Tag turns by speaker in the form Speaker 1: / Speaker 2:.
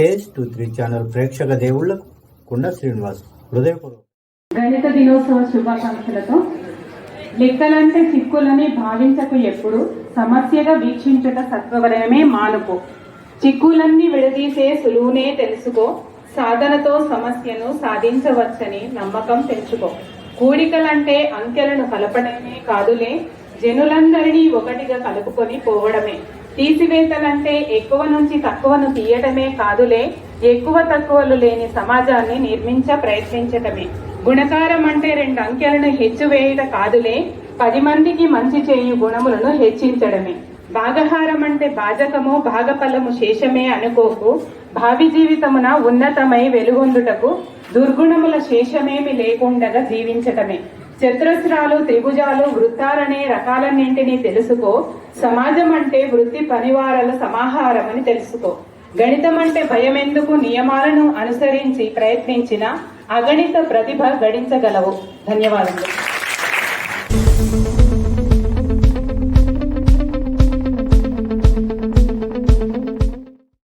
Speaker 1: KS two three channel ప్రేక్షక దేవుళ్ళకు కుండ శ్రీనివాస్ హృదయపూర్వక
Speaker 2: గణిత దినోత్సవ శుభాకాంక్షలతో లెక్కలంటే చిక్కులని భావించకు ఎప్పుడు సమస్యగా వీక్షించుట సత్వరమే మానుకో. చిక్కులన్నీ విడదీసే సులువునే తెలుసుకో సాధనతో సమస్యను సాధించవచ్చని నమ్మకం పెంచుకో. కూడికలంటే అంకెలను కలపడమే కాదులే జనులందరినీ ఒకటిగా కలుపుకొని పోవడమే. తీసివేతలంటే ఎక్కువ నుంచి తక్కువను తీయటమే కాదులే ఎక్కువ తక్కువలు లేని సమాజాన్ని నిర్మించ ప్రయత్నించటమే. గుణకారం అంటే రెండు అంకెలను హెచ్చు వేయట కాదులే పది మందికి మంచి చేయు గుణములను హెచ్చించడమే. భాగహారం అంటే బాజకము భాగఫలము శేషమే అనుకోకు భావి జీవితమున ఉన్నతమై వెలుగొందుటకు దుర్గుణముల శేషమేమి లేకుండగా జీవించటమే. చతురస్రాలు త్రిభుజాలు వృత్తాలనే రకాలన్నింటినీ తెలుసుకో. సమాజం అంటే వృత్తి పనివారల సమాహారమని తెలుసుకో. గణితం అంటే భయమెందుకు నియమాలను అనుసరించి ప్రయత్నించిన అగణిత ప్రతిభ గడించగలవు. ధన్యవాదములు.